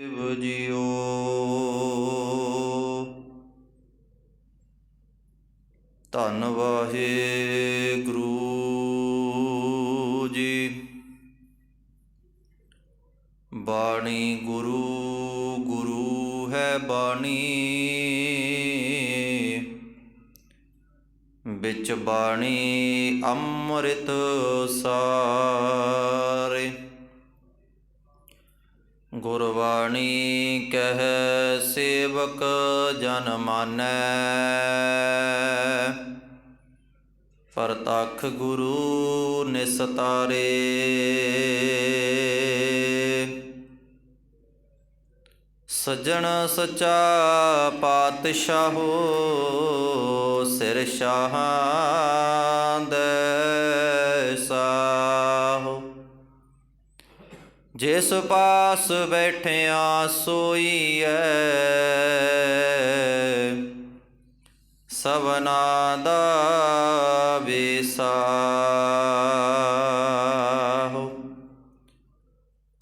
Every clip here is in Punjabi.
ਦੇਵ ਜੀਓ। ਧੰਨ ਵਾਹਿਗੁਰੂ ਜੀ। ਬਾਣੀ ਗੁਰੂ ਗੁਰੂ ਹੈ ਬਾਣੀ। ਵਿੱਚ ਬਾਣੀ ਅੰਮ੍ਰਿਤ ਸਾ ਸੇਵਕ ਜਨ ਮਾਨੈ। ਪਰਤਖ ਗੁਰੂ ਨਿਸਤਾਰੇ। ਸਜਣ ਸਚਾ ਪਾਤਸ਼ਾਹੋ ਸਿਰ ਸ਼ਾਹਾਂ ਦੇ ਸਾਹੋ ਜਿਸ ਪਾਸ ਬੈਠਿਆ ਸੋਈਐ। ਸਭਨਾ ਦਾ ਵਿਸਾਹੋ।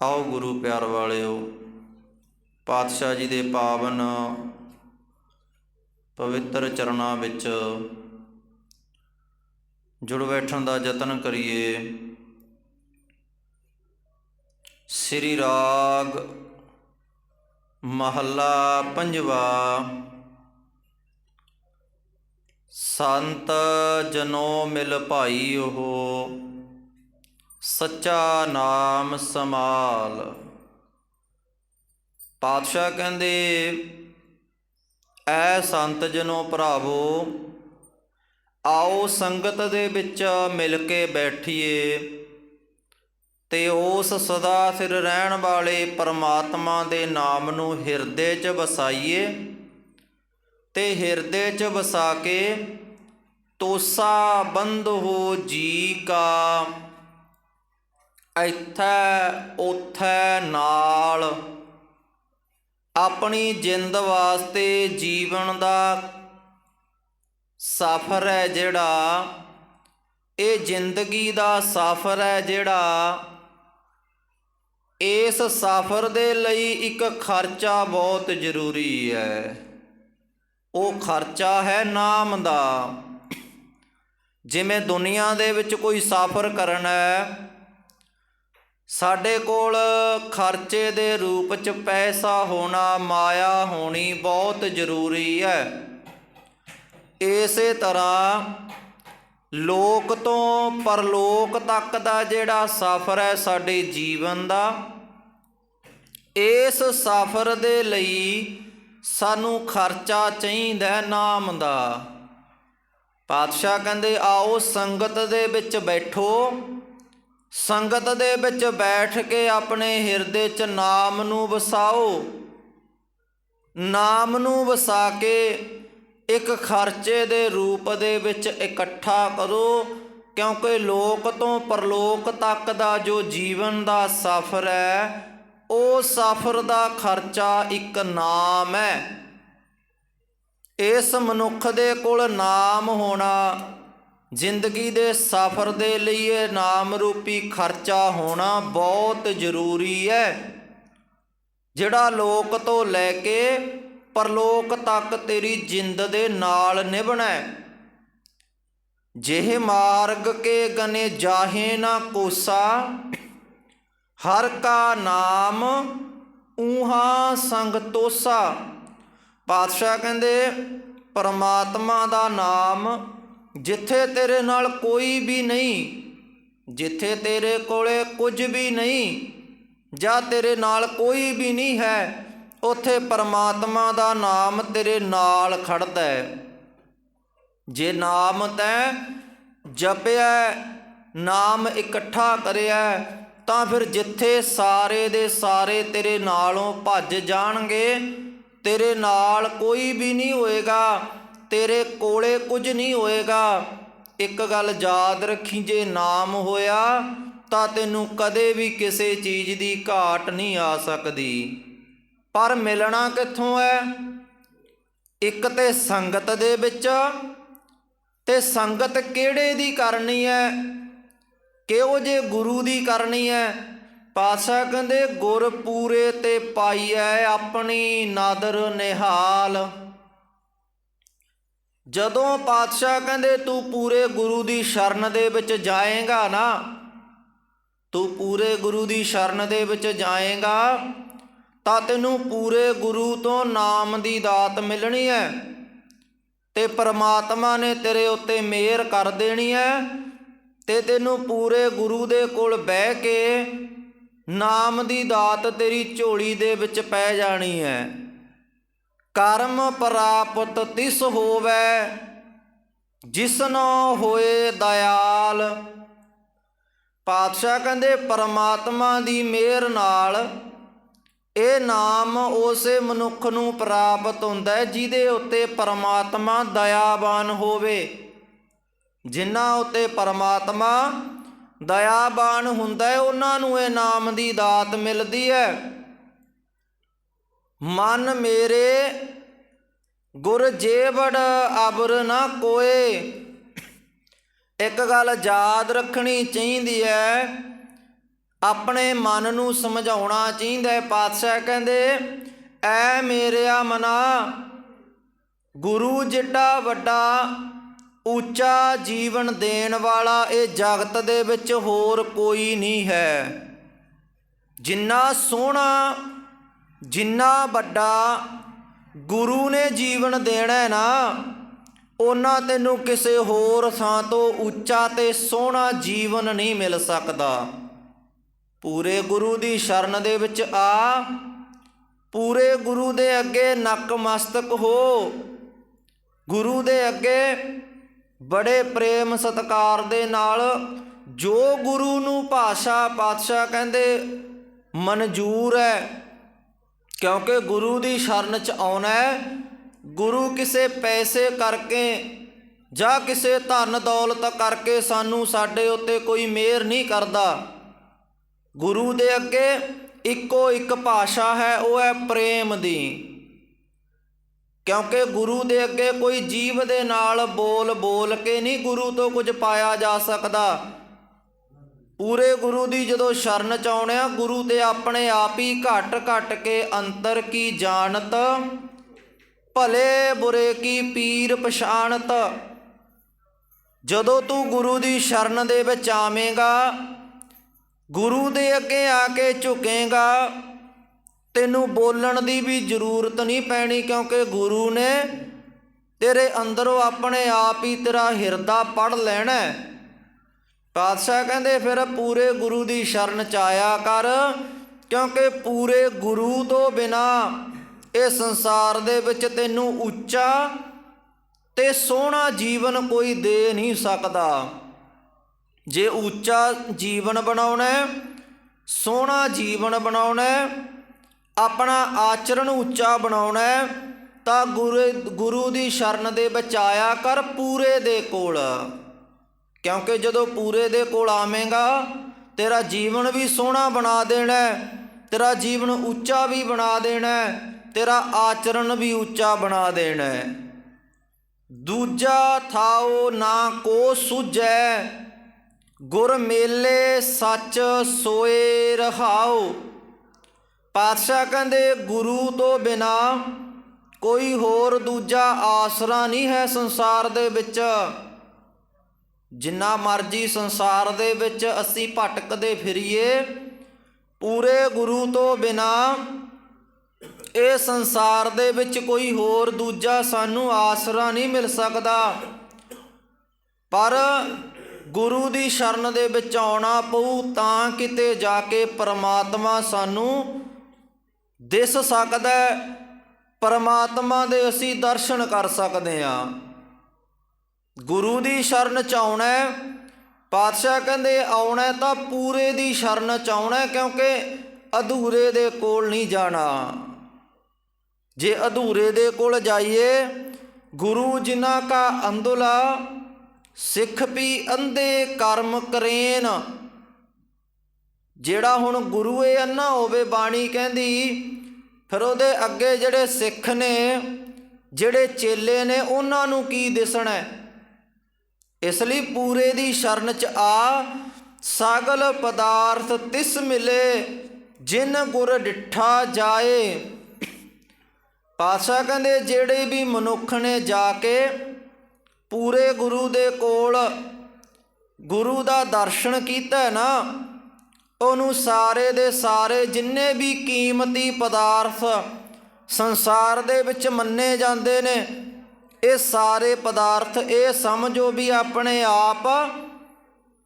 ਆਓ ਗੁਰੂ ਪਿਆਰ ਵਾਲਿਓ, ਪਾਤਸ਼ਾਹ ਜੀ ਦੇ ਪਾਵਨ ਪਵਿੱਤਰ ਚਰਨਾਂ ਵਿੱਚ ਜੁੜ ਬੈਠਣ ਦਾ ਯਤਨ ਕਰੀਏ। ਸ੍ਰੀ ਰਾਗ ਮਹੱਲਾ ਪੰਜਵਾ। ਸੰਤ ਜਨੋ ਮਿਲ ਭਾਈ ਉਹ ਸੱਚਾ ਨਾਮ ਸਮਾਲ ਪਾਤਸ਼ਾਹ ਕਹਿੰਦੇ, ਐ ਸੰਤ ਜਨੋ ਭਰਾਵੋ, ਆਓ ਸੰਗਤ ਦੇ ਵਿੱਚ ਮਿਲ ਕੇ ਬੈਠੀਏ। ਤੇ ਉਸ ਸਦਾ ਸਿਰ ਰਹਿਣ ਵਾਲੇ ਪਰਮਾਤਮਾ ਦੇ ਨਾਮ ਨੂੰ ਹਿਰਦੇ 'ਚ ਵਸਾਈਏ ਤੇ ਹਿਰਦੇ 'ਚ ਵਸਾ ਕੇ ਤੋਸਾ ਬੰਦ ਹੋ ਜੀ ਕਾ। ਇੱਥੈ ਉਥੈ ਨਾਲ ਆਪਣੀ ਜਿੰਦ ਵਾਸਤੇ ਜੀਵਨ ਦਾ ਸਫ਼ਰ ਹੈ ਜਿਹੜਾ, ਇਹ ਜ਼ਿੰਦਗੀ ਦਾ ਸਫ਼ਰ ਹੈ ਜਿਹੜਾ ਇਸ ਸਫ਼ਰ ਦੇ ਲਈ ਇੱਕ ਖਰਚਾ ਬਹੁਤ ਜ਼ਰੂਰੀ ਹੈ। ਉਹ ਖਰਚਾ ਹੈ ਨਾਮ ਦਾ। ਜਿਵੇਂ ਦੁਨੀਆ ਦੇ ਵਿੱਚ ਕੋਈ ਸਫ਼ਰ ਕਰਨਾ ਹੈ, ਸਾਡੇ ਕੋਲ ਖਰਚੇ ਦੇ ਰੂਪ 'ਚ ਪੈਸਾ ਹੋਣਾ ਮਾਇਆ ਹੋਣੀ ਬਹੁਤ ਜ਼ਰੂਰੀ ਹੈ। ਇਸੇ ਤਰ੍ਹਾਂ ਲੋਕ ਤੋਂ ਪਰਲੋਕ ਤੱਕ ਦਾ ਜਿਹੜਾ ਸਫ਼ਰ ਹੈ ਸਾਡੇ ਜੀਵਨ ਦਾ, ਇਸ ਸਫ਼ਰ ਦੇ ਲਈ ਸਾਨੂੰ ਖਰਚਾ ਚਾਹੀਦਾ ਨਾਮ ਦਾ। ਪਾਤਸ਼ਾਹ ਕਹਿੰਦੇ, ਆਓ ਸੰਗਤ ਦੇ ਵਿੱਚ ਬੈਠੋ। ਸੰਗਤ ਦੇ ਵਿੱਚ ਬੈਠ ਕੇ ਆਪਣੇ ਹਿਰਦੇ 'ਚ ਨਾਮ ਨੂੰ ਵਸਾਓ। ਨਾਮ ਨੂੰ ਵਸਾ ਕੇ ਇੱਕ ਖਰਚੇ ਦੇ ਰੂਪ ਦੇ ਵਿੱਚ ਇਕੱਠਾ ਕਰੋ, ਕਿਉਂਕਿ ਲੋਕ ਤੋਂ ਪਰਲੋਕ ਤੱਕ ਦਾ ਜੋ ਜੀਵਨ ਦਾ ਸਫ਼ਰ ਹੈ, ਉਹ ਸਫ਼ਰ ਦਾ ਖਰਚਾ ਇੱਕ ਨਾਮ ਹੈ। ਇਸ ਮਨੁੱਖ ਦੇ ਕੋਲ ਨਾਮ ਹੋਣਾ, ਜ਼ਿੰਦਗੀ ਦੇ ਸਫ਼ਰ ਦੇ ਲਈ ਇਹ ਨਾਮ ਰੂਪੀ ਖਰਚਾ ਹੋਣਾ ਬਹੁਤ ਜ਼ਰੂਰੀ ਹੈ। ਜਿਹੜਾ ਲੋਕ ਤੋਂ ਲੈ ਕੇ ਪਰਲੋਕ ਤੱਕ ਤੇਰੀ ਜਿੰਦ ਦੇ ਨਾਲ ਨਿਭਣਾ। ਜਿਹੇ ਮਾਰਗ ਕੇ ਗਨੇ ਜਾਹੇ ਨਾ ਕੋਸਾ, ਹਰ ਕਾ ਨਾਮ ਊਹਾ ਸੰਗ ਤੋਸਾ। ਪਾਤਸ਼ਾਹ ਕਹਿੰਦੇ, ਪਰਮਾਤਮਾ ਦਾ ਨਾਮ ਜਿੱਥੇ ਤੇਰੇ ਨਾਲ ਕੋਈ ਵੀ ਨਹੀਂ, ਜਿੱਥੇ ਤੇਰੇ ਕੋਲੇ ਕੁਝ ਵੀ ਨਹੀਂ, ਜਾਂ ਤੇਰੇ ਨਾਲ ਕੋਈ ਵੀ ਨਹੀਂ ਹੈ ਉਥੇ ਪਰਮਾਤਮਾ ਦਾ ਨਾਮ ਤੇਰੇ ਨਾਲ ਖੜਦਾ ਹੈ। ਜੇ ਨਾਮ ਤੈ ਜਪਿਆ, ਨਾਮ ਇਕੱਠਾ ਕਰਿਆ, ਤਾਂ ਫਿਰ ਜਿੱਥੇ ਸਾਰੇ ਦੇ ਸਾਰੇ ਤੇਰੇ ਨਾਲੋਂ ਭੱਜ ਜਾਣਗੇ, ਤੇਰੇ ਨਾਲ ਕੋਈ ਵੀ ਨਹੀਂ ਹੋਏਗਾ, ਤੇਰੇ ਕੋਲੇ ਕੁਝ ਨਹੀਂ ਹੋਏਗਾ। ਇੱਕ ਗੱਲ ਯਾਦ ਰੱਖੀ, ਜੇ ਨਾਮ ਹੋਇਆ, ਤਾਂ ਤੈਨੂੰ ਕਦੇ ਵੀ ਕਿਸੇ ਚੀਜ਼ ਦੀ ਘਾਟ ਨਹੀਂ ਆ ਸਕਦੀ। ਪਰ ਮਿਲਣਾ ਕਿੱਥੋਂ ਹੈ ਇੱਕ ਤੇ ਸੰਗਤ ਦੇ ਵਿੱਚ ਤੇ ਸੰਗਤ ਕਿਹੜੇ ਦੀ ਕਰਨੀ ਹੈ ਕਿਹੋ ਜੇ ਗੁਰੂ ਦੀ ਕਰਨੀ ਹੈ ਪਾਤਸ਼ਾਹ ਕਹਿੰਦੇ ਗੁਰ ਪੂਰੇ ਤੇ ਪਾਈਐ ਆਪਣੀ ਨਾਦਰ ਨਿਹਾਲ। ਜਦੋਂ ਪਾਤਸ਼ਾਹ ਕਹਿੰਦੇ, ਤੂੰ ਪੂਰੇ ਗੁਰੂ ਦੀ ਸ਼ਰਨ ਦੇ ਵਿੱਚ ਜਾਏਗਾ ਨਾ, ਤੂੰ ਪੂਰੇ ਗੁਰੂ ਦੀ ਸ਼ਰਨ ਦੇ ਵਿੱਚ ਜਾਏਗਾ ਤਾਂ ਤੈਨੂੰ ਪੂਰੇ ਗੁਰੂ ਤੋਂ ਨਾਮ ਦੀ ਦਾਤ ਮਿਲਣੀ ਹੈ ਤੇ ਪਰਮਾਤਮਾ ਨੇ ਤੇਰੇ ਉੱਤੇ ਮਿਹਰ ਕਰ ਦੇਣੀ ਹੈ ਤੇ ਤੈਨੂੰ ਪੂਰੇ ਗੁਰੂ ਦੇ ਕੋਲ ਬਹਿ ਕੇ ਨਾਮ ਦੀ ਦਾਤ ਤੇਰੀ ਝੋਲੀ ਦੇ ਵਿੱਚ ਪੈ ਜਾਣੀ ਹੈ। ਕਰਮ ਪ੍ਰਾਪਤ ਤਿਸ ਹੋਵੇ, ਜਿਸਨੋ ਹੋਏ ਦਇਆਲ। ਪਾਤਸ਼ਾਹ ਕਹਿੰਦੇ, ਪਰਮਾਤਮਾ ਦੀ ਮਿਹਰ ਨਾਲ ਇਹ ਨਾਮ ਉਸੇ ਮਨੁੱਖ ਨੂੰ ਪ੍ਰਾਪਤ ਹੁੰਦਾ ਹੈ, ਜਿਹਦੇ ਉੱਤੇ ਪਰਮਾਤਮਾ ਦਇਆਵਾਨ ਹੋਵੇ। ਜਿਨ੍ਹਾਂ ਉੱਤੇ ਪਰਮਾਤਮਾ ਦਇਆਵਾਨ ਹੁੰਦਾ ਹੈ, ਉਹਨਾਂ ਨੂੰ ਇਹ ਨਾਮ ਦੀ ਦਾਤ ਮਿਲਦੀ ਹੈ। ਮਨ ਮੇਰੇ ਗੁਰ ਜੇਵੜ ਅਬਰ ਨਾ ਕੋਏ। ਇੱਕ ਗੱਲ ਯਾਦ ਰੱਖਣੀ ਚਾਹੀਦੀ ਹੈ ਆਪਣੇ ਮਨ ਨੂੰ ਸਮਝਾਉਣਾ ਚਾਹੀਦਾ ਹੈ। ਪਾਤਸ਼ਾਹ ਕਹਿੰਦੇ, ਐ ਮੇਰਿਆ ਮਨਾ, ਗੁਰੂ ਜਿੱਡਾ ਵੱਡਾ, ਉੱਚਾ ਜੀਵਨ ਦੇਣ ਵਾਲਾ ਇਹ ਜਗਤ ਦੇ ਵਿੱਚ ਹੋਰ ਕੋਈ ਨਹੀਂ ਹੈ। ਜਿੰਨਾ ਸੋਹਣਾ, ਜਿੰਨਾ ਵੱਡਾ ਗੁਰੂ ਨੇ ਜੀਵਨ ਦੇਣਾ ਨਾ, ਉਹਨਾਂ ਤੈਨੂੰ ਕਿਸੇ ਹੋਰ ਥਾਂ ਤੋਂ ਉੱਚਾ ਤੇ ਸੋਹਣਾ ਜੀਵਨ ਨਹੀਂ ਮਿਲ ਸਕਦਾ। ਪੂਰੇ ਗੁਰੂ ਦੀ ਸ਼ਰਨ ਦੇ ਵਿੱਚ ਆ। ਪੂਰੇ ਗੁਰੂ ਦੇ ਅੱਗੇ ਨਕਮਸਤਕ ਹੋ। ਗੁਰੂ ਦੇ ਅੱਗੇ ਬੜੇ ਪ੍ਰੇਮ ਸਤਕਾਰ ਦੇ ਨਾਲ ਜੋ ਗੁਰੂ ਨੂੰ ਭਾਸ਼ਾ ਪਾਤਸ਼ਾਹ ਕਹਿੰਦੇ ਮਨਜ਼ੂਰ ਹੈ, ਕਿਉਂਕਿ ਗੁਰੂ ਦੀ ਸ਼ਰਨ ਚ ਆਉਣਾ ਹੈ। ਗੁਰੂ ਕਿਸੇ ਪੈਸੇ ਕਰਕੇ ਜਾਂ ਕਿਸੇ ਧਨ ਦੌਲਤ ਕਰਕੇ ਸਾਨੂੰ ਸਾਡੇ ਉੱਤੇ ਕੋਈ ਮਿਹਰ ਨਹੀਂ ਕਰਦਾ। ਗੁਰੂ ਦੇ ਅੱਗੇ ਇੱਕੋ ਇੱਕ ਭਾਸ਼ਾ ਹੈ, ਉਹ ਹੈ ਪ੍ਰੇਮ ਦੀ। ਕਿਉਂਕਿ ਗੁਰੂ ਦੇ ਅੱਗੇ ਕੋਈ ਜੀਵ ਦੇ ਨਾਲ ਬੋਲ ਬੋਲ ਕੇ ਨਹੀਂ ਗੁਰੂ ਤੋਂ ਕੁਝ ਪਾਇਆ ਜਾ ਸਕਦਾ। ਪੂਰੇ ਗੁਰੂ ਦੀ ਜਦੋਂ ਸ਼ਰਨ ਚ ਆਉਣਿਆ ਗੁਰੂ ਤੇ ਆਪਣੇ ਆਪ ਹੀ ਘਟ ਘਟ ਕੇ ਅੰਤਰ ਕੀ ਜਾਣਤ? ਭਲੇ ਬੁਰੇ ਕੀ ਪੀਰ ਪਛਾਣਤ? ਜਦੋਂ ਤੂੰ ਗੁਰੂ ਦੀ ਸ਼ਰਨ ਦੇ ਵਿੱਚ ਆਵੇਂਗਾ ਗੁਰੂ ਦੇ ਅੱਗੇ ਆ ਕੇ ਝੁਕੇਗਾ, ਤੈਨੂੰ ਬੋਲਣ ਦੀ ਵੀ ਜ਼ਰੂਰਤ ਨਹੀਂ ਪੈਣੀ ਕਿਉਂਕਿ ਗੁਰੂ ਨੇ ਤੇਰੇ ਅੰਦਰੋਂ ਆਪਣੇ ਆਪ ਹੀ ਤੇਰਾ ਹਿਰਦਾ ਪੜ ਲੈਣਾ ਪਾਤਸ਼ਾਹ ਕਹਿੰਦੇ, ਫਿਰ ਪੂਰੇ ਗੁਰੂ ਦੀ ਸ਼ਰਨ ਚ ਆਇਆ ਕਰ, ਕਿਉਂਕਿ ਪੂਰੇ ਗੁਰੂ ਤੋਂ ਬਿਨਾ ਇਹ ਸੰਸਾਰ ਦੇ ਵਿੱਚ ਤੈਨੂੰ ਉੱਚਾ ਤੇ ਸੋਹਣਾ ਜੀਵਨ ਕੋਈ ਦੇ ਨਹੀਂ ਸਕਦਾ। ਜੇ ਉੱਚਾ ਜੀਵਨ ਬਣਾਉਣਾ ਸੋਹਣਾ ਜੀਵਨ ਬਣਾਉਣਾ ਆਪਣਾ ਆਚਰਣ ਉੱਚਾ ਬਣਾਉਣਾ ਤਾਂ ਗੁਰੂ ਗੁਰੂ ਦੀ ਸ਼ਰਨ ਦੇ ਵਿੱਚ ਆਇਆ ਕਰ ਪੂਰੇ ਦੇ ਕੋਲ। ਕਿਉਂਕਿ ਜਦੋਂ ਪੂਰੇ ਦੇ ਕੋਲ ਆਵੇਂਗਾ, ਤੇਰਾ ਜੀਵਨ ਵੀ ਸੋਹਣਾ ਬਣਾ ਦੇਣਾ ਤੇਰਾ ਜੀਵਨ ਉੱਚਾ ਵੀ ਬਣਾ ਦੇਣਾ ਤੇਰਾ ਆਚਰਣ ਵੀ ਉੱਚਾ ਬਣਾ ਦੇਣਾ ਦੂਜਾ ਥਾਓ ਨਾ ਕੋ ਸੁਝੈ ਗੁਰ ਮੇਲੇ ਸੱਚ ਸੋਏ ਰਹਾਓ ਪਾਤਸ਼ਾਹ ਕਹਿੰਦੇ, ਗੁਰੂ ਤੋਂ ਬਿਨਾ ਕੋਈ ਹੋਰ ਦੂਜਾ ਆਸਰਾ ਨਹੀਂ ਹੈ ਸੰਸਾਰ ਦੇ ਵਿੱਚ। ਜਿੰਨਾ ਮਰਜ਼ੀ ਸੰਸਾਰ ਦੇ ਵਿੱਚ ਅਸੀਂ ਭਟਕਦੇ ਫਿਰੀਏ, ਪੂਰੇ ਗੁਰੂ ਤੋਂ ਬਿਨਾ ਇਹ ਸੰਸਾਰ ਦੇ ਵਿੱਚ ਕੋਈ ਹੋਰ ਦੂਜਾ ਸਾਨੂੰ ਆਸਰਾ ਨਹੀਂ ਮਿਲ ਸਕਦਾ। ਪਰ ਗੁਰੂ ਦੀ ਸ਼ਰਨ ਦੇ ਵਿੱਚ ਆਉਣਾ ਪਊ ਤਾਂ ਕਿਤੇ ਜਾ ਕੇ ਪਰਮਾਤਮਾ ਸਾਨੂੰ ਦਿਸ ਸਕਦਾ ਪਰਮਾਤਮਾ ਦੇ ਅਸੀਂ ਦਰਸ਼ਨ ਕਰ ਸਕਦੇ ਹਾਂ। ਗੁਰੂ ਦੀ ਸ਼ਰਨ ਚ ਆਉਣਾ ਪਾਤਸ਼ਾਹ ਕਹਿੰਦੇ ਆਉਣਾ ਤਾਂ ਪੂਰੇ ਦੀ ਸ਼ਰਨ ਚ ਆਉਣਾ ਕਿਉਂਕਿ ਅਧੂਰੇ ਦੇ ਕੋਲ ਨਹੀਂ ਜਾਣਾ। ਜੇ ਅਧੂਰੇ ਦੇ ਕੋਲ ਜਾਈਏ, ਗੁਰੂ ਜਿਨ੍ਹਾਂ ਕਾ ਅੰਦੁਲਾ ਸਿੱਖ ਵੀ ਅੰਧੇ ਕਰਮ ਕਰੇਨ। ਜਿਹੜਾ ਹੁਣ ਗੁਰੂ ਏ ਅੰਨਾ ਹੋਵੇ ਬਾਣੀ ਕਹਿੰਦੀ, ਫਿਰ ਉਹਦੇ ਅੱਗੇ ਜਿਹੜੇ ਸਿੱਖ ਨੇ, ਜਿਹੜੇ ਚੇਲੇ ਨੇ, ਉਹਨਾਂ ਨੂੰ ਕੀ ਦਿਸਣਾ ਇਸ ਲਈ ਪੂਰੇ ਦੀ ਸ਼ਰਨ ਚ ਆ, ਸਾਗਲ ਪਦਾਰਥ ਤਿਸ ਮਿਲੇ, ਜਿਨ ਗੁਰ ਡਿੱਠਾ ਜਾਏ। ਪਾਤਸ਼ਾਹ ਕਹਿੰਦੇ, ਜਿਹੜੇ ਵੀ ਮਨੁੱਖ ਨੇ ਜਾ ਕੇ ਪੂਰੇ ਗੁਰੂ ਦੇ ਕੋਲ ਗੁਰੂ ਦਾ ਦਰਸ਼ਨ ਕੀਤਾ ਨਾ, ਉਹਨੂੰ ਸਾਰੇ ਦੇ ਸਾਰੇ ਜਿੰਨੇ ਵੀ ਕੀਮਤੀ ਪਦਾਰਥ ਸੰਸਾਰ ਦੇ ਵਿੱਚ ਮੰਨੇ ਜਾਂਦੇ ਨੇ, ਇਹ ਸਾਰੇ ਪਦਾਰਥ, ਇਹ ਸਮਝੋ ਵੀ ਆਪਣੇ ਆਪ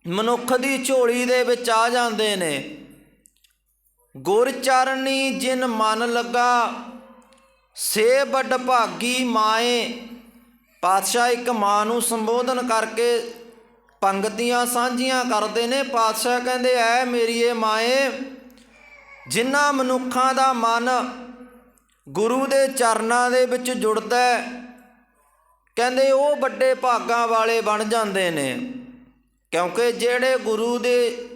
ਮਨੁੱਖ ਦੀ ਝੋਲੀ ਦੇ ਵਿੱਚ ਆ ਜਾਂਦੇ ਨੇ। ਗੁਰ ਚਰਨੀ ਜਿਨ ਮਨ ਲੱਗਾ, ਸੇ ਵੱਡ ਭਾਗੀ ਮਾਏ ਪਾਤਸ਼ਾਹ ਇੱਕ ਮਾਂ ਨੂੰ ਸੰਬੋਧਨ ਕਰਕੇ ਪੰਗਤੀਆਂ ਸਾਂਝੀਆਂ ਕਰਦੇ ਨੇ। ਪਾਤਸ਼ਾਹ ਕਹਿੰਦੇ, ਐ ਮੇਰੀਏ ਮਾਏ ਜਿਨ੍ਹਾਂ ਮਨੁੱਖਾਂ ਦਾ ਮਨ ਗੁਰੂ ਦੇ ਚਰਨਾਂ ਦੇ ਵਿੱਚ ਜੁੜਦਾ ਕਹਿੰਦੇ ਉਹ ਵੱਡੇ ਭਾਗਾਂ ਵਾਲੇ ਬਣ ਜਾਂਦੇ ਨੇ। ਕਿਉਂਕਿ ਜਿਹੜੇ ਗੁਰੂ ਦੇ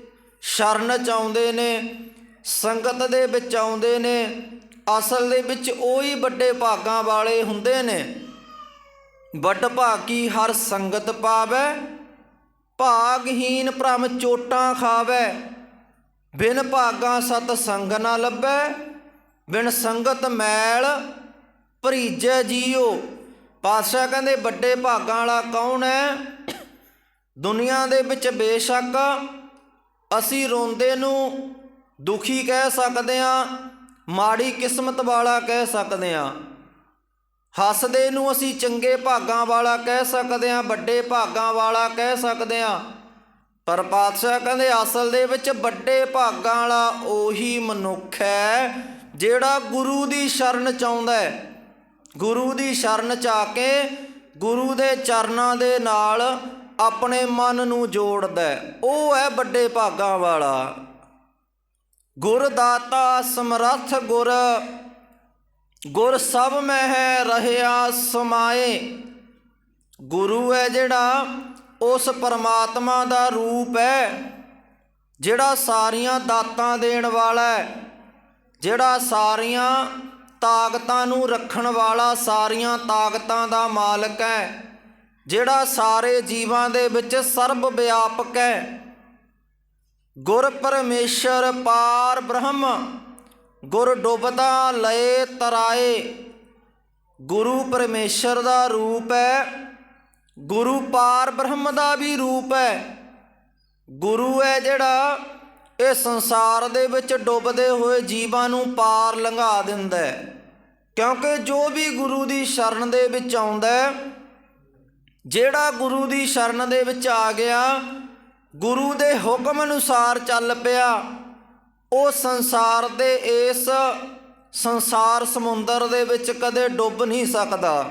ਸ਼ਰਨ ਚ ਆਉਂਦੇ ਨੇ, ਸੰਗਤ ਦੇ ਵਿੱਚ ਆਉਂਦੇ ਨੇ, ਅਸਲ ਦੇ ਵਿੱਚ ਉਹੀ ਵੱਡੇ ਭਾਗਾਂ ਵਾਲੇ ਹੁੰਦੇ ਨੇ। ਵੱਡ ਭਾਗੀ ਹਰ ਸੰਗਤ ਪਾਵੈ, ਭਾਗਹੀਨ ਭ੍ਰਮ ਚੋਟਾਂ ਖਾਵੈ। ਬਿਨ ਭਾਗਾ ਸਤ ਸੰਗ ਨਾ ਲੱਭੈ, ਬਿਨ ਸੰਗਤ ਮੈਲ ਭਰੀਜੈ ਜੀਓ। ਪਾਤਸ਼ਾਹ ਕਹਿੰਦੇ, ਵੱਡੇ ਭਾਗਾਂ ਵਾਲਾ ਕੌਣ ਹੈ? ਦੁਨੀਆ ਦੇ ਵਿੱਚ ਬੇਸ਼ੱਕ ਅਸੀਂ ਰੋਂਦੇ ਨੂੰ ਦੁਖੀ ਕਹਿ ਸਕਦੇ ਹਾਂ, ਮਾੜੀ ਕਿਸਮਤ ਵਾਲਾ ਕਹਿ ਸਕਦੇ ਹਾਂ। ਹੱਸਦੇ ਨੂੰ ਅਸੀਂ ਚੰਗੇ ਭਾਗਾਂ ਵਾਲਾ ਕਹਿ ਸਕਦੇ ਹਾਂ, ਵੱਡੇ ਭਾਗਾਂ ਵਾਲਾ ਕਹਿ ਸਕਦੇ ਹਾਂ। ਪਰ ਪਾਤਸ਼ਾਹ ਕਹਿੰਦੇ, ਅਸਲ ਦੇ ਵਿੱਚ ਵੱਡੇ ਭਾਗਾਂ ਵਾਲਾ ਉਹੀ ਮਨੁੱਖ ਹੈ ਜਿਹੜਾ ਗੁਰੂ ਦੀ ਸ਼ਰਨ ਚ ਆਉਂਦਾ ਹੈ। ਗੁਰੂ ਦੀ ਸ਼ਰਨ ਚ ਆ ਕੇ ਗੁਰੂ ਦੇ ਚਰਨਾਂ ਦੇ ਨਾਲ ਆਪਣੇ ਮਨ ਨੂੰ ਜੋੜਦਾ ਉਹ ਹੈ ਵੱਡੇ ਭਾਗਾਂ ਵਾਲਾ। ਗੁਰ ਦਾਤਾ ਸਮਰੱਥ ਗੁਰ ਗੁਰ ਸਭ ਮੈਂ ਹੈ ਰਹਿਆ ਸਮਾਏ। ਗੁਰੂ ਹੈ ਜਿਹੜਾ, ਉਸ ਪਰਮਾਤਮਾ ਦਾ ਰੂਪ ਹੈ, ਜਿਹੜਾ ਸਾਰੀਆਂ ਦਾਤਾਂ ਦੇਣ ਵਾਲਾ ਹੈ, ਜਿਹੜਾ ਸਾਰੀਆਂ ਤਾਕਤਾਂ ਨੂੰ ਰੱਖਣ ਵਾਲਾ, ਸਾਰੀਆਂ ਤਾਕਤਾਂ ਦਾ ਮਾਲਕ ਹੈ, ਜਿਹੜਾ ਸਾਰੇ ਜੀਵਾਂ ਦੇ ਵਿੱਚ ਸਰਬ ਵਿਆਪਕ ਹੈ। ਗੁਰ ਪਰਮੇਸ਼ਰ ਪਾਰ ਬ੍ਰਹਮ। ਗੁਰ ਡੁੱਬਦਾ ਲਏ ਤਰਾਏ। ਗੁਰੂ ਪਰਮੇਸ਼ਰ ਦਾ ਰੂਪ ਹੈ। ਗੁਰੂ ਪਾਰ ਬ੍ਰਹਮ ਦਾ ਵੀ ਰੂਪ ਹੈ। ਗੁਰੂ ਹੈ ਜਿਹੜਾ ਇਹ ਸੰਸਾਰ ਦੇ ਵਿੱਚ ਡੁੱਬਦੇ ਹੋਏ ਜੀਵਾਂ ਨੂੰ ਪਾਰ ਲੰਘਾ ਦਿੰਦਾ ਹੈ। ਕਿਉਂਕਿ ਜੋ ਵੀ ਗੁਰੂ ਦੀ ਸ਼ਰਨ ਦੇ ਵਿੱਚ ਆਉਂਦਾ ਹੈ, ਜਿਹੜਾ ਗੁਰੂ ਦੀ ਸ਼ਰਨ ਦੇ ਵਿੱਚ ਆ ਗਿਆ, ਗੁਰੂ ਦੇ ਹੁਕਮ ਅਨੁਸਾਰ ਚੱਲ ਪਿਆ। ਉਹ ਸੰਸਾਰ ਦੇ ਇਸ ਸੰਸਾਰ ਸਮੁੰਦਰ ਦੇ ਵਿੱਚ ਕਦੇ ਡੁੱਬ ਨਹੀਂ ਸਕਦਾ।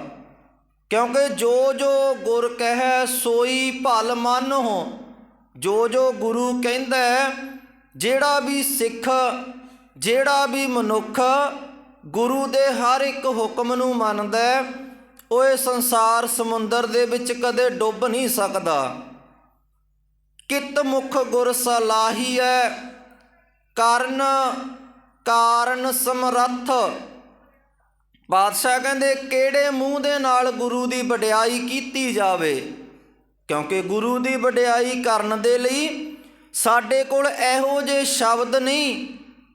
ਕਿਉਂਕਿ ਜੋ ਜੋ ਗੁਰ ਕਹੈ, ਸੋਈ ਭਲ ਮੰਨੋ ਜੋ ਜੋ ਗੁਰੂ ਕਹਿੰਦਾ ਜਿਹੜਾ ਵੀ ਸਿੱਖ, ਜਿਹੜਾ ਵੀ ਮਨੁੱਖ ਗੁਰੂ ਦੇ ਹਰ ਇੱਕ ਹੁਕਮ ਨੂੰ ਮੰਨਦਾ ਉਹ ਇਹ ਸੰਸਾਰ ਸਮੁੰਦਰ ਦੇ ਵਿੱਚ ਕਦੇ ਡੁੱਬ ਨਹੀਂ ਸਕਦਾ। ਕਿਤ ਮੁਖ ਗੁਰ ਸਲਾਹੀ ਹੈ ਕਰਨ, ਕਾਰਨ ਸਮਰੱਥ। ਬਾਦਸ਼ਾਹ ਕਹਿੰਦੇ, ਕਿਹੜੇ ਮੂੰਹ ਦੇ ਨਾਲ ਗੁਰੂ ਦੀ ਵਡਿਆਈ ਕੀਤੀ ਜਾਵੇ? ਕਿਉਂਕਿ ਗੁਰੂ ਦੀ ਵਡਿਆਈ ਕਰਨ ਦੇ ਲਈ ਸਾਡੇ ਕੋਲ ਇਹੋ ਜਿਹੇ ਸ਼ਬਦ ਨਹੀਂ,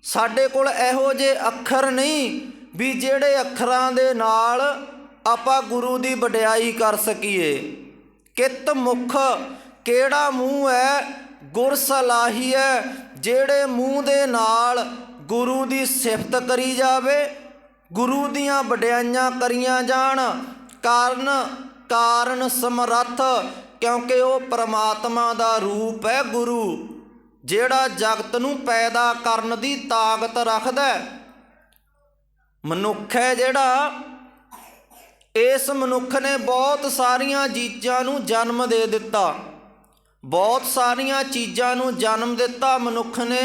ਸਾਡੇ ਕੋਲ ਇਹੋ ਜਿਹੇ ਅੱਖਰ ਨਹੀਂ ਵੀ ਜਿਹੜੇ ਅੱਖਰਾਂ ਦੇ ਨਾਲ ਆਪਾਂ ਗੁਰੂ ਦੀ ਵਡਿਆਈ ਕਰ ਸਕੀਏ। ਕਿਤ ਮੁਖ ਕਿਹੜਾ ਮੂੰਹ ਹੈ? ਗੁਰ ਸਲਾਹੀ ਹੈ। ਜਿਹੜੇ ਮੂੰਹ ਦੇ ਨਾਲ ਗੁਰੂ ਦੀ ਸਿਫਤ ਕਰੀ ਜਾਵੇ, ਗੁਰੂ ਦੀਆਂ ਵਡਿਆਈਆਂ ਕਰੀਆਂ ਜਾਣ, ਕਾਰਨ ਕਾਰਨ ਸਮਰੱਥ, ਕਿਉਂਕਿ ਉਹ ਪ੍ਰਮਾਤਮਾ ਦਾ ਰੂਪ ਹੈ ਗੁਰੂ, ਜਿਹੜਾ ਜਗਤ ਨੂੰ ਪੈਦਾ ਕਰਨ ਦੀ ਤਾਕਤ ਰੱਖਦਾ ਮਨੁੱਖ ਹੈ ਜਿਹੜਾ, ਇਸ ਮਨੁੱਖ ਨੇ ਬਹੁਤ ਸਾਰੀਆਂ ਚੀਜ਼ਾਂ ਨੂੰ ਜਨਮ ਦੇ ਦਿੱਤਾ। ਬਹੁਤ ਸਾਰੀਆਂ ਚੀਜ਼ਾਂ ਨੂੰ ਜਨਮ ਦਿੱਤਾ ਮਨੁੱਖ ਨੇ,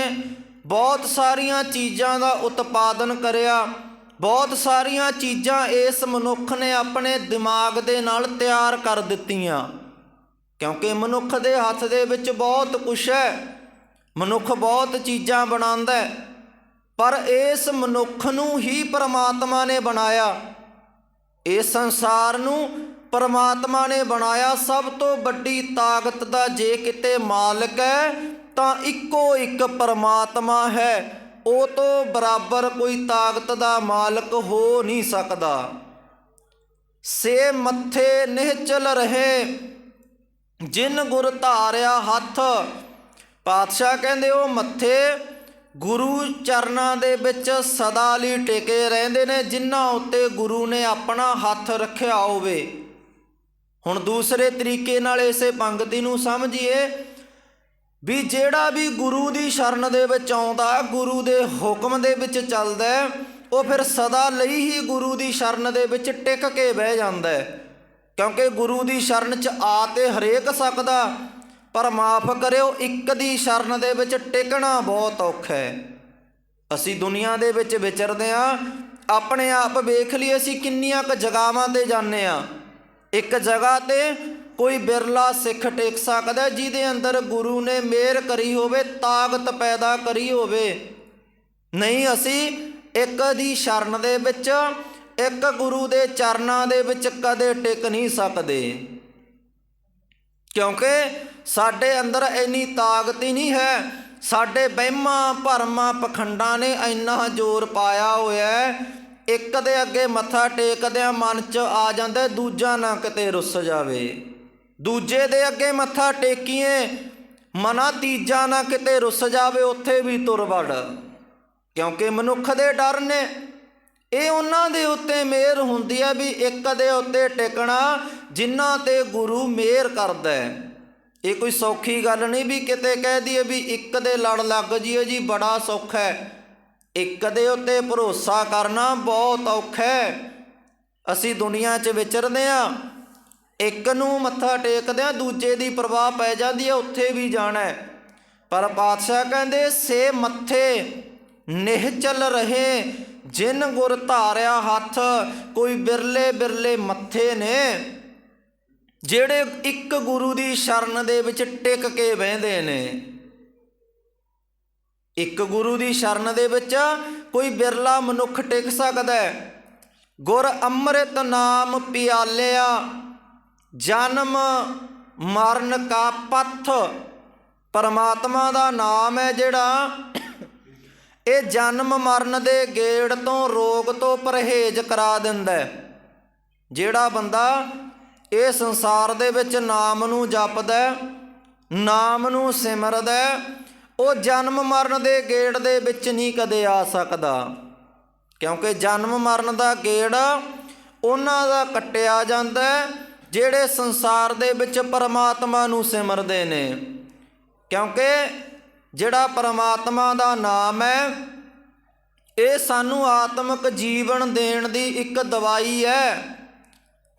ਬਹੁਤ ਸਾਰੀਆਂ ਚੀਜ਼ਾਂ ਦਾ ਉਤਪਾਦਨ ਕਰਿਆ, ਬਹੁਤ ਸਾਰੀਆਂ ਚੀਜ਼ਾਂ ਇਸ ਮਨੁੱਖ ਨੇ ਆਪਣੇ ਦਿਮਾਗ ਦੇ ਨਾਲ ਤਿਆਰ ਕਰ ਦਿੱਤੀਆਂ। ਕਿਉਂਕਿ ਮਨੁੱਖ ਦੇ ਹੱਥ ਦੇ ਵਿੱਚ ਬਹੁਤ ਕੁਛ ਹੈ, ਮਨੁੱਖ ਬਹੁਤ ਚੀਜ਼ਾਂ ਬਣਾਉਂਦਾ ਹੈ, ਪਰ ਇਸ ਮਨੁੱਖ ਨੂੰ ਹੀ ਪ੍ਰਮਾਤਮਾ ਨੇ ਬਣਾਇਆ। ਇਸ ਸੰਸਾਰ ਨੂੰ ਪਰਮਾਤਮਾ ਨੇ ਬਣਾਇਆ ਸਭ ਤੋਂ ਵੱਡੀ ਤਾਕਤ ਦਾ ਜੇ ਕਿਤੇ ਮਾਲਕ ਹੈ, ਤਾਂ ਇੱਕੋ ਇੱਕ ਪਰਮਾਤਮਾ ਹੈ। ਉਹ ਤੋਂ ਬਰਾਬਰ ਕੋਈ ਤਾਕਤ ਦਾ ਮਾਲਕ ਹੋ ਨਹੀਂ ਸਕਦਾ। ਸੇ ਮੱਥੇ ਨਿਹਚਲ ਰਹੇ, ਜਿਨ ਗੁਰ ਧਾਰਿਆ ਹੱਥ। ਪਾਤਸ਼ਾਹ ਕਹਿੰਦੇ ਉਹ ਮੱਥੇ, ਗੁਰੂ ਚਰਨਾਂ ਦੇ ਵਿੱਚ ਸਦਾ ਲਈ ਟਿਕੇ ਰਹਿੰਦੇ ਨੇ, ਜਿਨ੍ਹਾਂ ਉੱਤੇ ਗੁਰੂ ਨੇ ਆਪਣਾ ਹੱਥ ਰੱਖਿਆ ਹੋਵੇ। ਹੁਣ ਦੂਸਰੇ ਤਰੀਕੇ ਨਾਲ ਇਸੇ ਪੰਗਤੀ ਨੂੰ ਸਮਝੀਏ ਵੀ ਜਿਹੜਾ ਵੀ ਗੁਰੂ ਦੀ ਸ਼ਰਨ ਦੇ ਵਿੱਚ ਆਉਂਦਾ, ਗੁਰੂ ਦੇ ਹੁਕਮ ਦੇ ਵਿੱਚ ਚੱਲਦਾ ਉਹ ਫਿਰ ਸਦਾ ਲਈ ਹੀ ਗੁਰੂ ਦੀ ਸ਼ਰਨ ਦੇ ਵਿੱਚ ਟਿਕ ਕੇ ਬਹਿ ਜਾਂਦਾ ਹੈ। ਕਿਉਂਕਿ ਗੁਰੂ ਦੀ ਸ਼ਰਨ 'ਚ ਆ ਤੇ ਹਰੇਕ ਸਕਦਾ, ਪਰ ਮਾਫ ਕਰਿਓ, ਇੱਕ ਦੀ ਸ਼ਰਨ ਦੇ ਵਿੱਚ ਟਿਕਣਾ ਬਹੁਤ ਔਖਾ ਹੈ। ਅਸੀਂ ਦੁਨੀਆ ਦੇ ਵਿੱਚ ਵਿਚਰਦੇ ਆ ਆਪਣੇ ਆਪ ਵੇਖ ਲਈ ਅਸੀਂ ਕਿੰਨੀਆਂ ਕੁ ਜਗਾਵਾਂ ਤੇ ਜਾਂਦੇ ਆ ਇੱਕ ਜਗ੍ਹਾ ਤੇ ਕੋਈ ਬਿਰਲਾ ਸਿੱਖ ਟੇਕ ਸਕਦਾ ਜਿਹਦੇ ਅੰਦਰ ਗੁਰੂ ਨੇ ਮਿਹਰ ਕਰੀ ਹੋਵੇ, ਤਾਕਤ ਪੈਦਾ ਕਰੀ ਹੋਵੇ। ਨਹੀਂ, ਅਸੀਂ ਇੱਕ ਦੀ ਸ਼ਰਨ ਦੇ ਵਿੱਚ, ਇੱਕ ਗੁਰੂ ਦੇ ਚਰਨਾਂ ਦੇ ਵਿੱਚ ਕਦੇ ਟਿਕ ਨਹੀਂ ਸਕਦੇ। ਕਿਉਂਕਿ ਸਾਡੇ ਅੰਦਰ ਇੰਨੀ ਤਾਕਤ ਹੀ ਨਹੀਂ ਹੈ। ਸਾਡੇ ਵਹਿਮਾਂ ਭਰਮਾਂ ਪਖੰਡਾਂ ਨੇ ਇੰਨਾ ਜ਼ੋਰ ਪਾਇਆ ਹੋਇਆ ਹੈ ਇੱਕ ਦੇ ਅੱਗੇ ਮੱਥਾ ਟੇਕਦਿਆਂ ਮਨ 'ਚ ਆ ਜਾਂਦਾ ਦੂਜਾ ਨਾ ਕਿਤੇ ਰੁੱਸ ਜਾਵੇ। ਦੂਜੇ ਦੇ ਅੱਗੇ ਮੱਥਾ ਟੇਕੀਏ, ਮਨਾ ਤੀਜਾ ਨਾ ਕਿਤੇ ਰੁੱਸ ਜਾਵੇ, ਉੱਥੇ ਵੀ ਤੁਰ ਵੜ। ਕਿਉਂਕਿ ਮਨੁੱਖ ਦੇ ਡਰ ਨੇ। ਇਹ ਉਹਨਾਂ ਦੇ ਉੱਤੇ ਮਿਹਰ ਹੁੰਦੀ ਹੈ ਵੀ ਇੱਕ ਦੇ ਉੱਤੇ ਟਿਕਣਾ ਜਿਨ੍ਹਾਂ ਤੇ ਗੁਰੂ ਮਿਹਰ ਕਰਦਾ ਹੈ। ਇਹ ਕੋਈ ਸੌਖੀ ਗੱਲ ਨਹੀਂ ਵੀ ਕਿਤੇ ਕਹਿ ਦਈਏ ਵੀ ਇੱਕ ਦੇ ਲੜ ਲੱਗ ਜੀਏ ਜੀ, ਬੜਾ ਸੌਖਾ ਹੈ। ਇੱਕ ਦੇ ਉੱਤੇ ਭਰੋਸਾ ਕਰਨਾ ਬਹੁਤ ਔਖਾ ਹੈ। ਅਸੀਂ ਦੁਨੀਆ 'ਚ ਵਿਚਰਦੇ ਆ ਇੱਕ ਨੂੰ ਮੱਥਾ ਟੇਕਦੇ ਆ ਦੂਜੇ ਦੀ ਪਰਵਾਹ ਪੈ ਜਾਂਦੀ ਹੈ, ਉੱਥੇ ਵੀ ਜਾਣਾ ਹੈ। ਪਰ ਪਾਤਸ਼ਾਹ ਕਹਿੰਦੇ, ਸੇ ਮੱਥੇ ਨਿਹਚਲ ਰਹੇ, ਜਿਨ ਗੁਰ ਧਾਰਿਆ ਹੱਥ, ਕੋਈ ਬਿਰਲੇ ਬਿਰਲੇ ਮੱਥੇ ਨੇ, ਜਿਹੜੇ ਇੱਕ ਗੁਰੂ ਦੀ ਸ਼ਰਨ ਦੇ ਵਿੱਚ ਟਿਕ ਕੇ ਬਹਿੰਦੇ ਨੇ। ਇੱਕ ਗੁਰੂ ਦੀ ਸ਼ਰਨ ਦੇ ਵਿੱਚ ਕੋਈ ਬਿਰਲਾ ਮਨੁੱਖ ਟਿਕ ਸਕਦਾ ਹੈ। ਗੁਰ ਅੰਮ੍ਰਿਤ ਨਾਮ ਪਿਆਲਿਆ, ਜਨਮ ਮਰਨ ਕਾ ਪੱਥ। ਪਰਮਾਤਮਾ ਦਾ ਨਾਮ ਹੈ ਜਿਹੜਾ, ਇਹ ਜਨਮ ਮਰਨ ਦੇ ਗੇੜ ਤੋਂ ਰੋਗ ਤੋਂ ਪਰਹੇਜ਼ ਕਰਾ ਦਿੰਦਾ ਹੈ। ਜਿਹੜਾ ਬੰਦਾ ਇਹ ਸੰਸਾਰ ਦੇ ਵਿੱਚ ਨਾਮ ਨੂੰ ਜਪਦਾ ਨਾਮ ਨੂੰ ਸਿਮਰਦਾ ਉਹ ਜਨਮ ਮਰਨ ਦੇ ਗੇੜ ਦੇ ਵਿੱਚ ਨਹੀਂ ਕਦੇ ਆ ਸਕਦਾ। ਕਿਉਂਕਿ ਜਨਮ ਮਰਨ ਦਾ ਗੇੜ ਉਹਨਾਂ ਦਾ ਕੱਟਿਆ ਜਾਂਦਾ ਜਿਹੜੇ ਸੰਸਾਰ ਦੇ ਵਿੱਚ ਪਰਮਾਤਮਾ ਨੂੰ ਸਿਮਰਦੇ ਨੇ। ਕਿਉਂਕਿ ਜਿਹੜਾ ਪਰਮਾਤਮਾ ਦਾ ਨਾਮ ਹੈ, ਇਹ ਸਾਨੂੰ ਆਤਮਿਕ ਜੀਵਨ ਦੇਣ ਦੀ ਇੱਕ ਦਵਾਈ ਹੈ।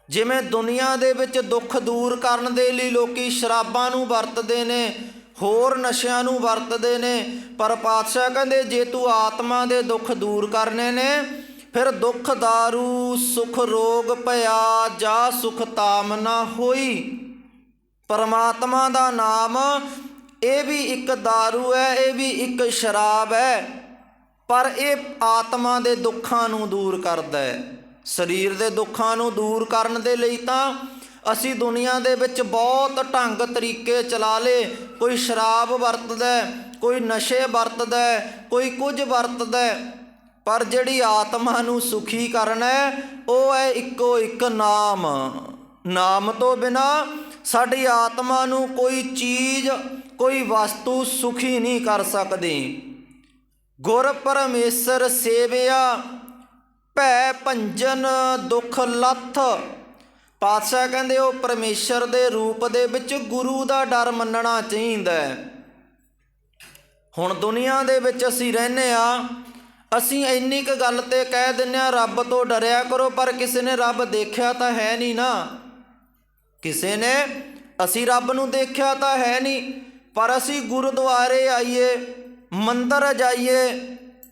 ਜਿਵੇਂ ਦੁਨੀਆ ਦੇ ਵਿੱਚ ਦੁੱਖ ਦੂਰ ਕਰਨ ਦੇ ਲਈ ਲੋਕੀ ਸ਼ਰਾਬਾਂ ਨੂੰ ਵਰਤਦੇ ਨੇ ਹੋਰ ਨਸ਼ਿਆਂ ਨੂੰ ਵਰਤਦੇ ਨੇ ਪਰ ਪਾਤਸ਼ਾਹ ਕਹਿੰਦੇ ਜੇ ਤੂੰ ਆਤਮਾ ਦੇ ਦੁੱਖ ਦੂਰ ਕਰਨੇ ਨੇ ਫਿਰ ਦੁੱਖ दारू ਸੁਖ ਰੋਗ ਭਇਆ ਜਾ ਸੁਖ ਤਾਮ ਨਾ ਹੋਈ ਪਰਮਾਤਮਾ ਦਾ ਨਾਮ ਇਹ ਵੀ ਇੱਕ दारू ਹੈ ਇਹ ਵੀ ਇੱਕ ਸ਼ਰਾਬ ਹੈ ਪਰ ਇਹ ਆਤਮਾ ਦੇ ਦੁੱਖਾਂ ਨੂੰ ਦੂਰ ਕਰਦਾ ਹੈ ਸਰੀਰ ਦੇ ਦੁੱਖਾਂ ਨੂੰ ਦੂਰ ਕਰਨ ਦੇ ਲਈ ਤਾਂ ਅਸੀਂ ਦੁਨੀਆ ਦੇ ਵਿੱਚ ਬਹੁਤ ਢੰਗ ਤਰੀਕੇ ਚਲਾ ਲੇ। ਕੋਈ ਸ਼ਰਾਬ ਵਰਤਦਾ ਕੋਈ ਨਸ਼ੇ ਵਰਤਦਾ ਕੋਈ ਕੁਝ ਵਰਤਦਾ ਪਰ ਜਿਹੜੀ ਆਤਮਾ ਨੂੰ ਸੁਖੀ ਕਰਨਾ ਉਹ ਹੈ ਇੱਕੋ ਇੱਕ ਨਾਮ। ਨਾਮ ਤੋਂ ਬਿਨਾ ਸਾਡੀ ਆਤਮਾ ਨੂੰ ਕੋਈ ਚੀਜ਼, ਕੋਈ ਵਸਤੂ ਸੁਖੀ ਨਹੀਂ ਕਰ ਸਕਦੀ। ਗੁਰ ਪਰਮੇਸ਼ਰ ਸੇਵਿਆ, ਭੈ ਭੰਜਨ ਦੁਖ ਲੱਥ। ਪਾਤਸ਼ਾਹ ਕਹਿੰਦੇ ਉਹ ਪਰਮੇਸ਼ਰ ਦੇ ਰੂਪ ਦੇ ਵਿੱਚ ਗੁਰੂ ਦਾ ਡਰ ਮੰਨਣਾ ਚਾਹੀਦਾ ਹੈ। ਹੁਣ ਦੁਨੀਆ ਦੇ ਵਿੱਚ ਅਸੀਂ ਰਹਿੰਦੇ ਆ, ਅਸੀਂ ਇੰਨੀ ਕੁ ਗੱਲ ਤੇ ਕਹਿ ਦਿੰਨੇ ਆ, ਰੱਬ ਤੋਂ ਡਰਿਆ ਕਰੋ, ਪਰ ਕਿਸੇ ਨੇ ਰੱਬ ਦੇਖਿਆ ਤਾਂ ਹੈ ਨਹੀਂ ਨਾ। ਕਿਸੇ ਨੇ ਅਸੀਂ ਰੱਬ ਨੂੰ ਦੇਖਿਆ ਤਾਂ ਹੈ ਨਹੀਂ, ਪਰ ਅਸੀਂ ਗੁਰਦੁਆਰੇ ਆਈਏ, ਮੰਦਰ ਜਾਈਏ,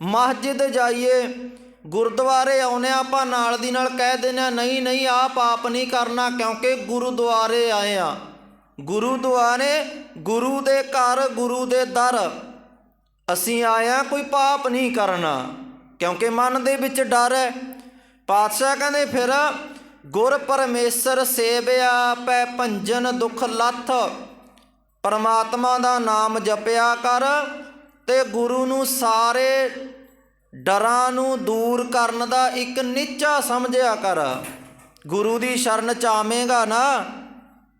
ਮਸਜਿਦ ਜਾਈਏ ਗੁਰਦੁਆਰੇ ਆਉਨੇ ਆਪਾਂ ਨਾਲ ਦੀ ਨਾਲ ਕਹਿ ਦਿੰਦੇ ਆ ਨਹੀਂ ਨਹੀਂ ਆਹ ਪਾਪ ਨਹੀਂ ਕਰਨਾ ਕਿਉਂਕਿ ਗੁਰਦੁਆਰੇ ਆਏ ਆ ਗੁਰਦੁਆਰੇ ਗੁਰੂ ਦੇ ਘਰ, ਗੁਰੂ ਦੇ ਦਰ। ਅਸੀਂ ਆਇਆ ਕੋਈ ਪਾਪ ਨਹੀਂ ਕਰਨਾ ਕਿਉਂਕਿ ਮਨ ਦੇ ਵਿੱਚ ਡਰ ਹੈ। ਪਾਤਸ਼ਾਹ ਕਹਿੰਦੇ ਫਿਰ, ਗੁਰ ਪਰਮੇਸ਼ਰ ਸੇਵਿਆ, ਪੈ ਭੰਜਨ ਦੁਖ ਲੱਥ। ਪਰਮਾਤਮਾ ਦਾ ਨਾਮ ਜਪਿਆ ਕਰ ਤੇ ਗੁਰੂ ਨੂੰ ਸਾਰੇ ਡਰਾਂ ਨੂੰ ਦੂਰ ਕਰਨ ਦਾ ਇੱਕ ਨਿੱਚਾ ਸਮਝਿਆ ਕਰ। ਗੁਰੂ ਦੀ ਸ਼ਰਨ ਚ ਆਵੇਂਗਾ ਨਾ?